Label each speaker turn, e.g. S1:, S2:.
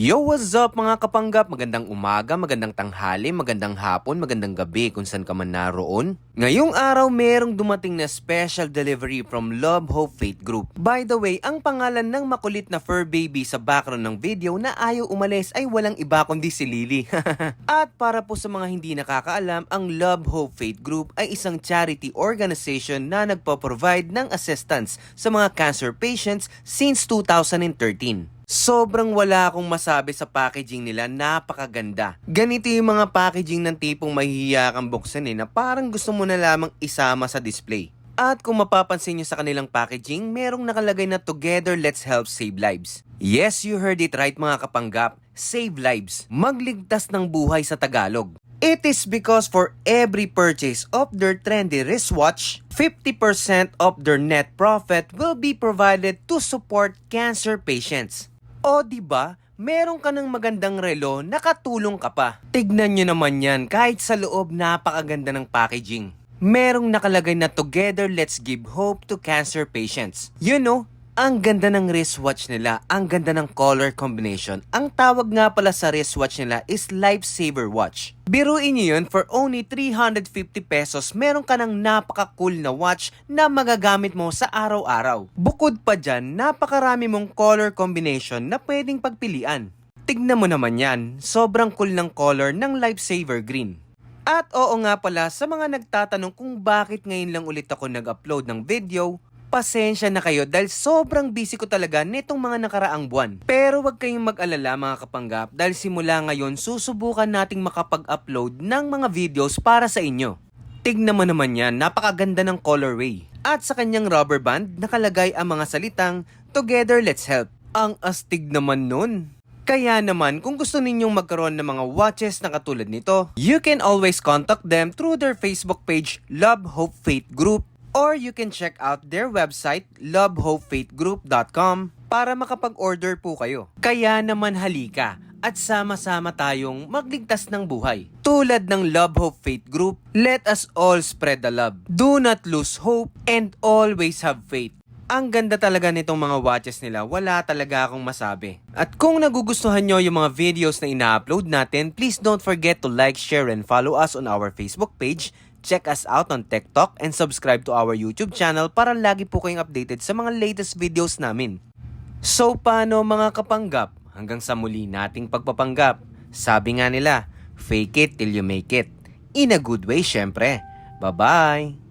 S1: Yo, what's up mga kapanggap? Magandang umaga, magandang tanghali, magandang hapon, magandang gabi kung saan ka man naroon. Ngayong araw, merong dumating na special delivery from Love Hope Faith Group. By the way, ang pangalan ng makulit na fur baby sa background ng video na ayaw umalis ay walang iba kundi si Lily. At para po sa mga hindi nakakaalam, ang Love Hope Faith Group ay isang charity organization na nagpo-provide ng assistance sa mga cancer patients since 2013. Sobrang wala akong masabi sa packaging nila, napakaganda. Ganito yung mga packaging ng tipong mahihiya kang buksan eh, na parang gusto mo na lamang isama sa display. At kung mapapansin nyo sa kanilang packaging, merong nakalagay na Together Let's Help Save Lives. Yes, you heard it right mga kapanggap. Save lives. Magligtas ng buhay sa Tagalog. It is because for every purchase of their trendy wristwatch, 50% of their net profit will be provided to support cancer patients. O di ba? Meron ka ng magandang relo, nakatulong ka pa. Tignan nyo naman yan, kahit sa loob napakaganda ng packaging. Merong nakalagay na Together Let's Give Hope to Cancer Patients. You know, ang ganda ng wristwatch nila, ang ganda ng color combination. Ang tawag nga pala sa wristwatch nila is Lifesaver Watch. Biruin nyo yun, for only 350 pesos, meron ka ng napaka-cool na watch na magagamit mo sa araw-araw. Bukod pa dyan, napakarami mong color combination na pwedeng pagpilian. Tignan mo naman yan, sobrang cool ng color ng Lifesaver Green. At oo nga pala, sa mga nagtatanong kung bakit ngayon lang ulit ako nag-upload ng video, pasensya na kayo dahil sobrang busy ko talaga nitong mga nakaraang buwan. Pero wag kayong mag-alala mga kapanggap dahil simula ngayon susubukan nating makapag-upload ng mga videos para sa inyo. Tignan mo naman yan, napakaganda ng colorway. At sa kanyang rubber band, nakalagay ang mga salitang, Together Let's Help. Ang astig naman nun. Kaya naman, kung gusto ninyong magkaroon ng mga watches na katulad nito, you can always contact them through their Facebook page, Love Hope Faith Group, or you can check out their website, lovehopefaithgroup.com, para makapag-order po kayo. Kaya naman halika at sama-sama tayong magligtas ng buhay. Tulad ng Love Hope Faith Group, let us all spread the love. Do not lose hope and always have faith. Ang ganda talaga nitong mga watches nila, wala talaga akong masabi. At kung nagugustuhan nyo yung mga videos na ina-upload natin, please don't forget to like, share, and follow us on our Facebook page. Check us out on TikTok and subscribe to our YouTube channel para lagi po kayong updated sa mga latest videos namin. So paano mga kapanggap? Hanggang sa muli nating pagpapanggap. Sabi nga nila, fake it till you make it. In a good way syempre. Bye-bye!